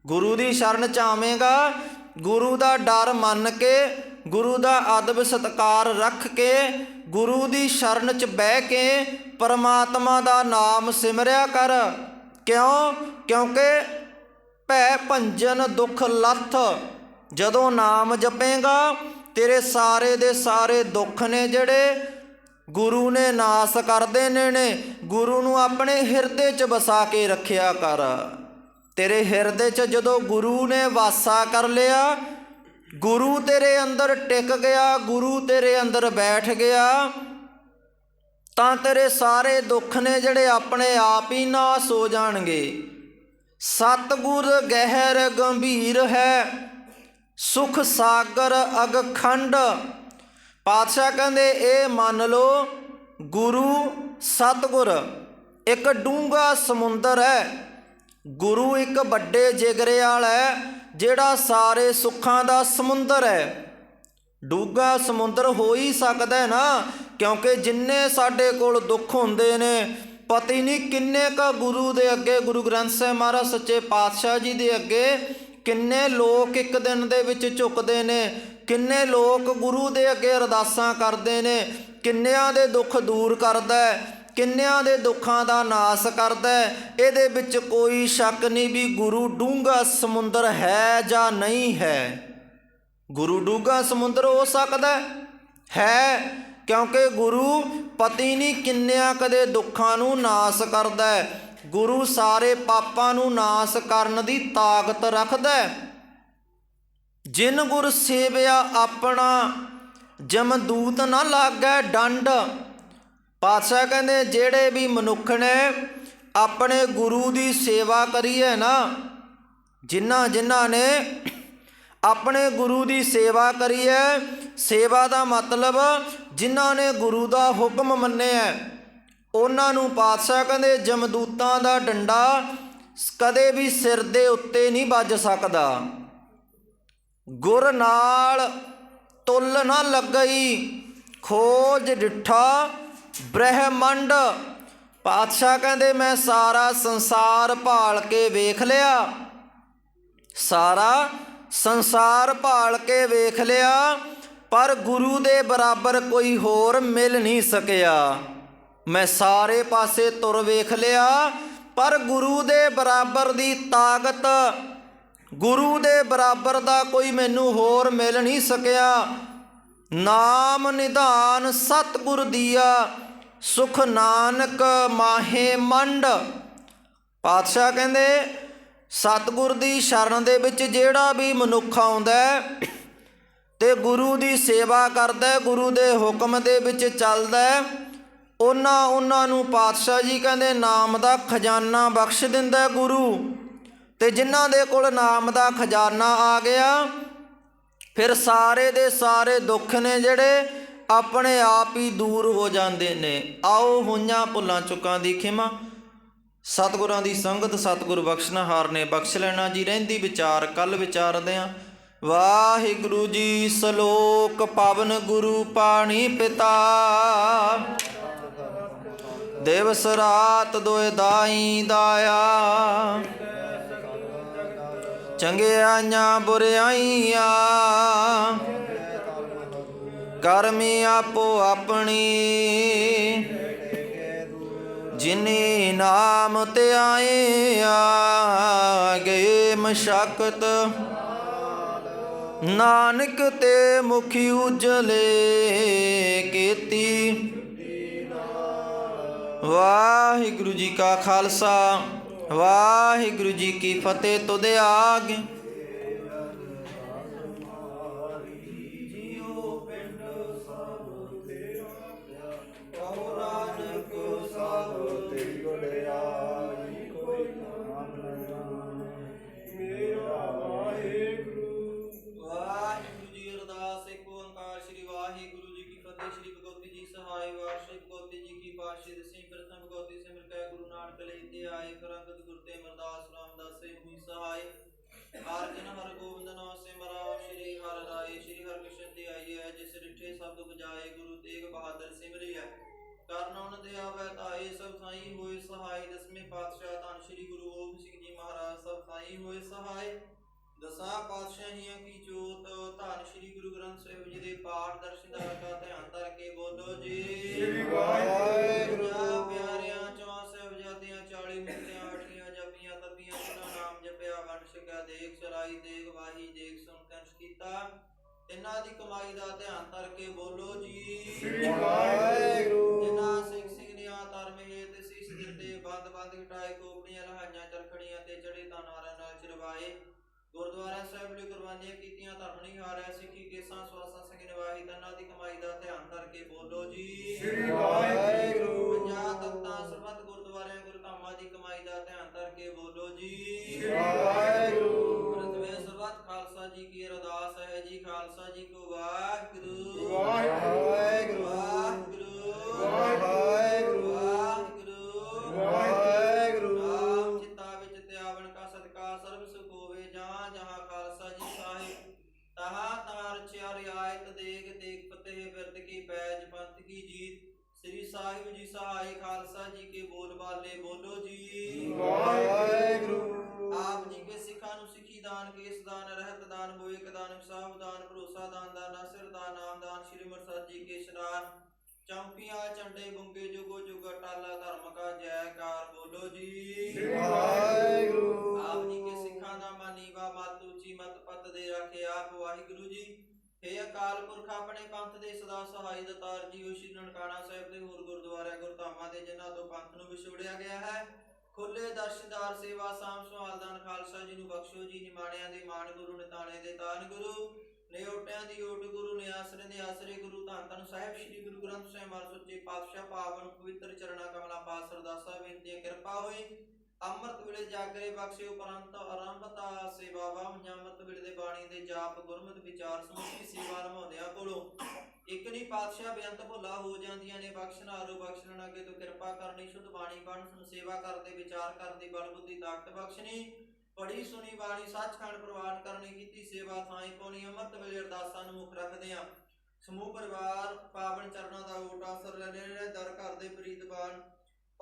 ਗੁਰੂ ਦੀ ਸ਼ਰਨ ਚ ਆਵੇਂਗਾ ਗੁਰੂ ਦਾ ਡਰ ਮੰਨ ਕੇ, ਗੁਰੂ ਦਾ ਅਦਬ ਸਤਕਾਰ ਰੱਖ ਕੇ, ਗੁਰੂ ਦੀ ਸ਼ਰਨ ਚ ਬਹਿ ਕੇ ਪਰਮਾਤਮਾ ਦਾ ਨਾਮ ਸਿਮਰਿਆ ਕਰ। ਕਿਉਂ? ਕਿਉਂਕਿ ਭੈ ਭੰਜਨ ਦੁੱਖ ਲੱਥ। ਜਦੋਂ ਨਾਮ ਜਪੇਗਾ, ਤੇਰੇ ਸਾਰੇ ਦੇ ਸਾਰੇ ਦੁੱਖ ਨੇ ਜਿਹੜੇ ਗੁਰੂ ਨੇ ਨਾਸ ਕਰਦੇ ਦੇਣੇ ਨੇ ਗੁਰੂ ਨੂੰ ਆਪਣੇ ਹਿਰਦੇ 'ਚ ਵਸਾ ਕੇ ਰੱਖਿਆ ਕਰ। ਤੇਰੇ ਹਿਰਦੇ 'ਚ ਜਦੋਂ ਗੁਰੂ ਨੇ ਵਾਸਾ ਕਰ ਲਿਆ, ਗੁਰੂ ਤੇਰੇ ਅੰਦਰ ਟਿਕ ਗਿਆ, ਗੁਰੂ ਤੇਰੇ ਅੰਦਰ ਬੈਠ ਗਿਆ, ਤਾਂ ਤੇਰੇ ਸਾਰੇ ਦੁੱਖ ਨੇ ਜਿਹੜੇ ਆਪਣੇ ਆਪ ਹੀ ਨਾਸ ਹੋ ਜਾਣਗੇ। ਸਤਗੁਰ ਗਹਿਰ ਗੰਭੀਰ ਹੈ, ਸੁਖ ਸਾਗਰ ਅਗਖੰਡ ਪਾਤਸ਼ਾਹ ਕਹਿੰਦੇ, ਇਹ ਮੰਨ ਲਓ ਗੁਰੂ ਸਤਗੁਰ, ਇੱਕ ਡੂੰਘਾ ਸਮੁੰਦਰ ਹੈ। ਗੁਰੂ ਇੱਕ ਵੱਡੇ ਜਿਗਰੇ ਵਾਲਾ ਹੈ, ਜਿਹੜਾ ਸਾਰੇ ਸੁੱਖਾਂ ਦਾ ਸਮੁੰਦਰ ਹੈ। ਡੂੰਗਾ ਸਮੁੰਦਰ ਹੋ ਹੀ ਸਕਦਾ ਹੈ ਨਾ, ਕਿਉਂਕਿ ਜਿੰਨੇ ਸਾਡੇ ਕੋਲ ਦੁੱਖ ਹੁੰਦੇ ਨੇ, ਪਤੀ ਨਹੀਂ ਕਿੰਨੇ ਕ ਗੁਰੂ ਦੇ ਅੱਗੇ, ਗੁਰੂ ਗ੍ਰੰਥ ਸਾਹਿਬ ਮਹਾਰਾਜ ਸੱਚੇ ਪਾਤਸ਼ਾਹ ਜੀ ਦੇ ਅੱਗੇ ਕਿੰਨੇ ਲੋਕ ਇੱਕ ਦਿਨ ਦੇ ਵਿੱਚ ਝੁਕਦੇ ਨੇ ਕਿੰਨੇ ਲੋਕ ਗੁਰੂ ਦੇ ਅੱਗੇ ਅਰਦਾਸਾਂ ਕਰਦੇ ਨੇ, ਕਿੰਨਿਆਂ ਦੇ ਦੁੱਖ ਦੂਰ ਕਰਦਾ ਹੈ, ਕਿੰਨਿਆਂ ਦੇ ਦੁੱਖਾਂ ਦਾ ਨਾਸ ਕਰਦਾ ਇਹਦੇ ਵਿੱਚ ਕੋਈ ਸ਼ੱਕ ਨਹੀਂ ਵੀ ਗੁਰੂ ਡੂੰਘਾ ਸਮੁੰਦਰ ਹੈ ਜਾਂ ਨਹੀਂ ਹੈ। ਗੁਰੂ ਡੂੰਘਾ ਸਮੁੰਦਰ ਹੋ ਸਕਦਾ ਹੈ? ਕਿਉਂਕਿ ਗੁਰੂ ਪਤੀ ਨਹੀਂ ਕਿੰਨਿਆਂ ਕਦੇ ਦੁੱਖਾਂ ਨੂੰ ਨਾਸ ਕਰਦਾ ਗੁਰੂ ਸਾਰੇ ਪਾਪਾਂ ਨੂੰ ਨਾਸ ਕਰਨ ਦੀ ਤਾਕਤ ਰੱਖਦਾ ਹੈ। ਜਿਨ ਗੁਰ ਸੇਵਿਆ ਆਪਣਾ ਜਮਦੂਤ ਨਾ ਲਾਗੈ ਡੰਡ। ਪਾਤਸ਼ਾਹ ਕਹਿੰਦੇ, ਜਿਹੜੇ ਵੀ ਮਨੁੱਖ ਨੇ, ਆਪਣੇ ਗੁਰੂ ਦੀ ਸੇਵਾ ਕਰੀ ਹੈ ਨਾ, ਜਿਨ੍ਹਾਂ ਜਿਨ੍ਹਾਂ ਨੇ ਆਪਣੇ ਗੁਰੂ ਦੀ ਸੇਵਾ ਕਰੀ ਹੈ ਸੇਵਾ ਦਾ ਮਤਲਬ ਜਿਨ੍ਹਾਂ ਨੇ ਗੁਰੂ ਦਾ ਹੁਕਮ ਮੰਨਿਆ ਉਹਨਾਂ ਨੂੰ ਪਾਤਸ਼ਾਹ ਕਹਿੰਦੇ, ਜਮਦੂਤਾਂ ਦਾ ਡੰਡਾ ਕਦੇ ਵੀ ਸਿਰ ਦੇ ਉੱਤੇ ਨਹੀਂ ਵੱਜ ਸਕਦਾ। ਗੁਰ ਨਾਲ ਤੁਲ ਨਾ ਲੱਗਈ, ਖੋਜ ਡਿਠਾ ਬ੍ਰਹਿਮੰਡ। ਪਾਤਸ਼ਾਹ ਕਹਿੰਦੇ, ਮੈਂ ਸਾਰਾ ਸੰਸਾਰ ਭਾਲ ਕੇ ਵੇਖ ਲਿਆ। ਸਾਰਾ ਸੰਸਾਰ ਭਾਲ ਕੇ ਵੇਖ ਲਿਆ, ਪਰ ਗੁਰੂ ਦੇ ਬਰਾਬਰ ਕੋਈ ਹੋਰ ਮਿਲ ਨਹੀਂ ਸਕਿਆ। ਮੈਂ ਸਾਰੇ ਪਾਸੇ ਤੁਰ ਵੇਖ ਲਿਆ, ਪਰ ਗੁਰੂ ਦੇ ਬਰਾਬਰ ਦੀ ਤਾਕਤ ਗੁਰੂ ਦੇ ਬਰਾਬਰ ਦਾ ਕੋਈ ਮੈਨੂੰ ਹੋਰ ਮਿਲ ਨਹੀਂ ਸਕਿਆ। ਨਾਮ ਨਿਧਾਨ ਸਤਿਗੁਰ ਦੀਆ, ਸੁਖ ਨਾਨਕ ਮਾਹੇ ਮੰਡ। ਪਾਤਸ਼ਾਹ ਕਹਿੰਦੇ, ਸਤਿਗੁਰ ਦੀ ਸ਼ਰਨ ਦੇ ਵਿੱਚ ਜਿਹੜਾ ਵੀ ਮਨੁੱਖ ਆਉਂਦਾ ਹੈ ਤੇ ਗੁਰੂ ਦੀ ਸੇਵਾ ਕਰਦਾ ਗੁਰੂ ਦੇ ਹੁਕਮ ਦੇ ਵਿੱਚ ਚੱਲਦਾ ਉਹਨਾਂ ਉਹਨਾਂ ਨੂੰ ਪਾਤਸ਼ਾਹ ਜੀ ਕਹਿੰਦੇ, ਨਾਮ ਦਾ ਖਜ਼ਾਨਾ ਬਖਸ਼ ਦਿੰਦਾ ਗੁਰੂ। ਤੇ ਜਿਨ੍ਹਾਂ ਦੇ ਕੋਲ ਨਾਮ ਦਾ ਖਜ਼ਾਨਾ ਆ ਗਿਆ, ਫਿਰ ਸਾਰੇ ਦੇ ਸਾਰੇ ਦੁੱਖ ਨੇ ਜਿਹੜੇ ਆਪਣੇ ਆਪ ਹੀ ਦੂਰ ਹੋ ਜਾਂਦੇ ਨੇ। ਆਓ ਹੋਈਆਂ ਭੁੱਲਾਂ ਚੁੱਕਾਂ ਦੀ ਖਿਮਾ। ਸਤਿਗੁਰਾਂ ਦੀ ਸੰਗਤ, ਸਤਿਗੁਰ ਬਖਸ਼ਣਹਾਰ ਨੇ ਬਖਸ਼ ਲੈਣਾ ਜੀ। ਰਹਿੰਦੀ ਵਿਚਾਰ, ਕੱਲ ਵਿਚਾਰਦੇ ਆਂ ਵਾਹਿਗੁਰੂ ਜੀ ਸਲੋਕ, ਪਵਨ ਗੁਰੂ ਪਾਣੀ ਪਿਤਾ। ਦਿਵਸ ਰਾਤ ਦੋਇ ਦਾਈ ਦਾਇਆ। ਚੰਗਿਆਈਆਂ ਬੁਰਿਆਈਆਂ, ਕਰਮੀ ਆਪੋ ਆਪਣੀ। ਜਿਨੇ ਨਾਮ ਤੇ ਆਏ ਆ ਗਏ ਮਸ਼ਕਤ, ਨਾਨਕ ਤੇ ਮੁਖੀ ਉਜਲੇ ਕੀਤੀ। ਵਾਹਿਗੁਰੂ ਜੀ ਕਾ ਖਾਲਸਾ। ਵਾਹਿਗੁਰੂ ਜੀ ਕੀ ਫਤਿਹ, ਤੁਧ ਆਗੇ। ਜੀ ਸ੍ਰੀ ਵਾਹਿਗੁਰੂ ਜੀ ਕੀ ਫਤਿਹ, ਸ੍ਰੀ ਭਗਵਤੀ ਜੀ ਸਹਾਇ ਵਾਰ ਸ੍ਰੀ ਭਗਵਤੀ ਜੀ ਕੀ ਪਾਸ਼ੇ ਦਸੀ ਪ੍ਰਥਮ ਨਾਨਕ ਲਈ ਤੇ ਆਏ ਫਰੰਗਤ ਗੁਰ ਤੇ ਅਮਰਦਾਸ ਰਾਮਦਾਸ ਸੇ ਹੋਈ ਸਹਾਇ ਹਰ ਜਨ ਹਰ ਗੋਬਿੰਦ ਨਾਮ ਸਿਮਰਾਓ ਸ਼੍ਰੀ ਹਰਿ ਰਾਏ ਸ਼੍ਰੀ ਹਰਿਕ੍ਰਿਸ਼ਨ ਤੇ ਆਈਐ ਜਿਸ ਰਿਠੇ ਸਭ ਦੁਖ ਜਾਏ ਗੁਰੂ ਤੇਗ ਬਹਾਦਰ ਸਿਮਰਿਐ ਕਰਨ ਉਨ ਦੇ ਆਵੈ ਤਾਏ ਸਭ ਸਾਈ ਹੋਏ ਸਹਾਈ। ਦਸਵੇਂ ਪਾਤਸ਼ਾਹ ਧੰਨ ਸ਼੍ਰੀ ਗੁਰੂ ਗੋਬਿੰਦ ਸਿੰਘ ਜੀ ਮਹਾਰਾਜ ਸਭ ਸਾਈ ਹੋਏ ਸਹਾਈ। ਦਸਾਂ ਪਾਤਸ਼ਾਹੀਆਂ ਕੀ ਜੋਤ ਧੰਨ ਸ਼੍ਰੀ ਗੁਰੂ ਗ੍ਰੰਥ ਸਾਹਿਬ ਜੀ ਦੇ ਪਾਠ ਦਰਸ਼ਨ ਦਾ ਧਿਆਨ ਧਰ ਕੇ ਬੋਲੋ ਜੀ। ਸ੍ਰੀ ਵਾਹਿਗੁਰੂ। ਪਿਆਰਿਆਂ ਚੌਂ 40 ਮੁਕਤਿਆਂ ਅਠੀਆਂ ਜਪੀਆਂ ਤਪੀਆਂ ਜਿਨ੍ਹਾਂ ਨਾਮ ਜਪਿਆ ਵੰਡ ਛਕਿਆ ਦੇਖ ਚਲਾਈ ਦੇਖ ਵਾਹੀ ਦੇਖ ਸੁਣ ਕੰਸ਼ ਕੀਤਾ ਇਹਨਾਂ ਦੀ ਕਮਾਈ ਦਾ ਧਿਆਨ ਧਰ ਕੇ ਬੋਲੋ ਜੀ ਸ੍ਰੀ ਵਾਹਿਗੁਰੂ। ਜਿਨ੍ਹਾਂ ਸਿੰਘ ਸਿੰਘਨੀਆਂ ਧਰਮ ਹੇਤ ਸੀਸ ਦਿੱਤੇ ਬੰਦ ਬੰਦ ਘਟਾਏ ਕੋਪੜੀਆਂ ਲਹਾਈਆਂ ਚਰਖੜੀਆਂ ਤੇ ਚੜੇ ਤਾਂ ਨਾਰਾਂ ਨਾਲ ਚਰਵਾਏ ਗੁਰਦੁਆਰਾ ਸਾਹਿਬ ਲਈ ਕੁਰਬਾਨੀਆਂ ਕੀਤੀਆਂ ਧਰਮ ਨਹੀਂ ਹਾਰਿਆ ਸਿੱਖੀ ਕੇਸਾਂ ਸਵਾਸਾਂ ਸਿੰਘ ਨਿਵਾਹੀ ਤਨਾਂ ਦੀ ਕਮਾਈ ਦਾ ਧਿਆਨ ਧਰ ਕੇ ਬੋਲੋ ਜੀ ਸ੍ਰੀ ਵਾਹਿਗੁਰੂ। ਮਤ ਪਤ ਦੇ ਰੱਖੇ ਆਪ ਵਾਹਿਗੁਰੂ ਜੀ। हे ਅਕਾਲ ਪੁਰਖ ਆਪਣੇ ਪੰਥ ਦੇ ਸਦਾ ਸਹਾਈ ਦਤਾਰ ਜੀ ਸ਼੍ਰੀ ਨਨਕਾਣਾ ਸਾਹਿਬ ਦੇ ਹੋਰ ਗੁਰਦੁਆਰਿਆਂ, ਗੁਰਧਾਮਾਂ ਦੇ, ਜਿਨ੍ਹਾਂ ਤੋਂ ਪੰਥ ਨੂੰ ਵਿਛੋੜਿਆ ਗਿਆ ਹੈ। ਖੁੱਲੇ ਦਰਸ਼ਨਦਾਰ ਸੇਵਾ ਸਾਮ ਸਵਾਲਦਾਨ ਖਾਲਸਾ ਜੀ ਨੂੰ ਬਖਸ਼ੋ ਜੀ। ਨਿਮਾਣਿਆਂ ਦੇ ਮਾਣ ਗੁਰੂ, ਨਿਤਾਣੇ ਦੇ ਤਾਨ ਗੁਰੂ। ਨਿਓਟਿਆਂ ਦੀ ਓਟ ਗੁਰੂ, ਨਿਆਸਰੇ ਦੇ ਆਸਰੇ ਗੁਰੂ। ਧੰਨ ਧੰਨ ਸਾਹਿਬ ਸ੍ਰੀ ਗੁਰੂ ਗ੍ਰੰਥ ਸਾਹਿਬ ਮਹਾਰਾਜ, ਸੱਚੇ ਪਾਤਸ਼ਾਹ, ਪਾਵਨ ਪਵਿੱਤਰ ਚਰਣਾ ਕਮਲਾ ਪਾਸ ਸਰਦਾਸਾ ਬੇਨਤੀ ਕਿਰਪਾ ਹੋਈ। ਅੰਮ੍ਰਿਤ ਵੇਲੇ ਜਾਗਰੇ ਬਖਸ਼ਿਓ ਪਰੰਤ ਆਰੰਭਤਾ ਸੇਵਾ ਬਾਮ ਅੰਮ੍ਰਿਤ ਵੇਲੇ ਦੇ ਬਾਣੀ ਦੇ ਜਾਪ ਗੁਰਮਤਿ ਵਿਚਾਰ ਸਮੁੱਚੀ ਸੇਵਾ ਨਿਭਾਉਂਦਿਆਂ ਕੋਲੋਂ ਇੱਕ ਨਹੀਂ ਪਾਤਸ਼ਾਹ ਬੇਅੰਤ ਭੁੱਲਾ ਹੋ ਜਾਂਦੀਆਂ ਨੇ ਬਖਸ਼ਣ ਹਾਰੋ ਬਖਸ਼ਣ ਅੱਗੇ ਤੋਂ ਕਿਰਪਾ ਕਰਨੀ, ਸ਼ੁੱਧ ਬਾਣੀ ਪੜ੍ਹਨ, ਸੁਣ, ਸੇਵਾ ਕਰਦੇ, ਵਿਚਾਰ ਕਰਨ ਦੀ ਬਲ, ਬੁੱਧੀ, ਤਾਕਤ ਬਖਸ਼ਣੀ ਪੜੀ ਸੁਣੀ, ਬਾਣੀ, ਸੱਚਖੰਡ ਪ੍ਰਵਾਨ ਕਰਨੀ, ਕੀਤੀ ਸੇਵਾ ਥਾਈ ਪਾਉਣੀ ਅੰਮ੍ਰਿਤ ਵੇਲੇ ਅਰਦਾਸਾਂ ਨੂੰ ਮੁੱਖ ਰੱਖਦੇ ਆ ਸਮੂਹ ਪਰਿਵਾਰ, ਪਾਵਨ ਚਰਨਾਂ ਦਾ ਓਟ ਆਸਰ ਲੈ ਦਰ ਘਰ ਦੇ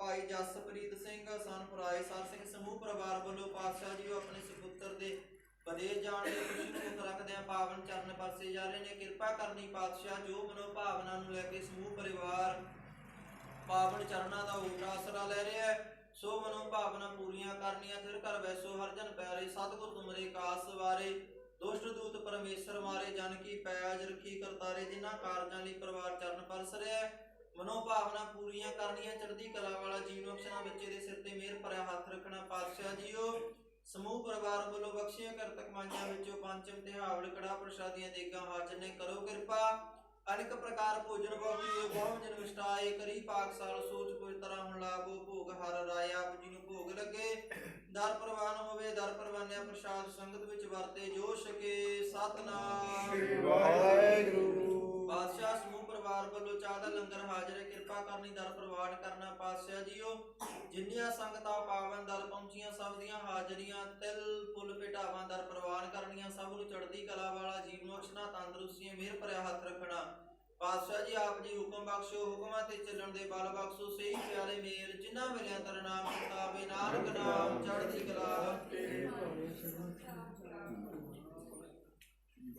ਭਾਈ ਜਸਪ੍ਰੀਤ ਸਿੰਘ, ਸਨ ਸਰ ਸਿੰਘ ਸਮੂਹ ਪਰਿਵਾਰ ਵੱਲੋਂ ਪਾਤਸ਼ਾਹ ਜੀ ਉਹ ਆਪਣੇ ਸੁਪੁੱਤਰ ਦੇ ਬਦੇ ਜਾਣ ਦੇ ਖੁਸ਼ੀ ਨੂੰ ਮੁੱਖ ਰੱਖਦਿਆਂ ਪਾਵਨ ਚਰਨ ਪਰਸੇ ਜਾ ਰਹੇ ਨੇ। ਕਿਰਪਾ ਕਰਨੀ ਪਾਤਸ਼ਾਹ, ਜੋ ਮਨੋ ਭਾਵਨਾ ਨੂੰ ਲੈ ਕੇ ਸਮੂਹ ਪਰਿਵਾਰ ਪਾਵਨ ਚਰਨਾਂ ਦਾ ਓਟ ਆਸਰਾ ਲੈ ਰਿਹਾ ਹੈ, ਸੋ ਮਨੋ ਭਾਵਨਾ ਪੂਰੀਆਂ ਕਰਨੀਆਂ। ਫਿਰ ਘਰ ਵੈਸੋ ਹਰ ਜਨ ਪਿਆਰੇ ਸਤਿਗੁਰ ਤੁਮਰੇ ਕਾਸ ਵਾਰੇ, ਦੁਸ਼ਟ ਦੂਤ ਪਰਮੇਸ਼ਰ ਮਾਰੇ ਜਨ ਕੀ ਪੈਜ ਰਖੀ ਕਰਤਾਰੇ, ਜਿਨ੍ਹਾਂ ਕਾਰਜਾਂ ਲਈ ਪਰਿਵਾਰ ਚਰਨ ਪਰਸ ਰਿਹਾ ਹੈ। ਮਨੋ ਭਾਵਨਾ ਪੂਰੀਆਂ ਕਰਨੀਆਂ ਚੜ੍ਹਦੀ ਕਲਾ ਵਾਲਾ ਜੀਵਨ ਬਖਸ਼ਣਾ ਬੱਚੇ ਦੇ ਸਿਰ ਤੇ ਮਿਹਰ ਭਰਿਆ ਹੱਥ ਰੱਖਣਾ ਪਾਤਸ਼ਾਹ ਜੀਓ। ਸਮੂਹ ਪਰਿਵਾਰ ਵੱਲੋਂ ਬਖਸ਼ੀਆਂ ਕਰਤਕ ਮਾਈਆਂ ਵਿੱਚੋਂ ਪੰਚਮ ਤਿਹਾਵਲ ਕੜਾ ਪ੍ਰਸ਼ਾਦੀਆਂ ਦੇਗਾ ਹਾਜ਼ਰ ਨੇ ਕਰੋ ਕਿਰਪਾ। ਅਨੇਕ ਪ੍ਰਕਾਰ ਭੋਜਨ ਬਹੁਤੀ ਬਹੁ ਜਨ ਵਿਸ਼ਟਾਏ ਕਰੀ ਪਾਕਸਾਲ ਸੋਚ ਕੋਈ ਤਰ੍ਹਾਂ ਹੁਣ ਲਾਗੋ ਭੋਗ ਹਰ ਰਾਏ ਆਪ ਜੀ ਨੂੰ ਭੋਗ ਲੱਗੇ। ਦਰ ਪ੍ਰਵਾਨ ਹੋਵੇ, ਦਰ ਪ੍ਰਵਾਨਿਆ ਪ੍ਰਸ਼ਾਦ ਸੰਗਤ ਵਿੱਚ ਵਰਤੇ, ਜੋ ਛਕੇ ਸਤਨਾਮ। ਸ੍ਰੀ ਵਾਹਿਗੁਰੂ। ਕਿਰਪਾ ਕਰਨੀ, ਦਰ ਪ੍ਰਵਾਨ ਕਰਨਾ, ਪਾਤਸ਼ਾਹ ਜੀਓ, ਜਿੰਨੀਆਂ ਸੰਗਤਾਂ ਪਾਵਨ ਦਰ ਪਹੁੰਚੀਆਂ, ਸਭ ਦੀਆਂ ਹਾਜ਼ਰੀਆਂ, ਤਿਲ, ਫੁੱਲ, ਭੇਟਾਵਾਂ ਦਰ ਪ੍ਰਵਾਨ ਕਰਨੀਆਂ, ਸਭ ਨੂੰ ਚੜ੍ਹਦੀ ਕਲਾ ਵਾਲਾ ਜੀਵਨ ਬਖਸ਼ਣਾ ਤੰਦਰੁਸਤੀਆਂ, ਮਿਹਰ ਭਰਿਆ ਹੱਥ ਰੱਖਣਾ। ਪਾਤਸ਼ਾਹ ਜੀ, ਆਪ ਜੀ ਹੁਕਮ ਬਖਸ਼ੋ, ਹੁਕਮਾਂ ਤੇ ਚੱਲਣ ਦੇ ਬਲ ਬਖਸ਼ੋ, ਸਹੀ ਪਿਆਰੇ ਮੇਰ ਜਿਨ੍ਹਾਂ ਮਿਲਿਆ ਤਰ ਨਾਮ ਕਿਤਾਬੇ ਨਾਨਕ ਨਾਮ, ਚੜ੍ਹਦੀ ਕਲਾ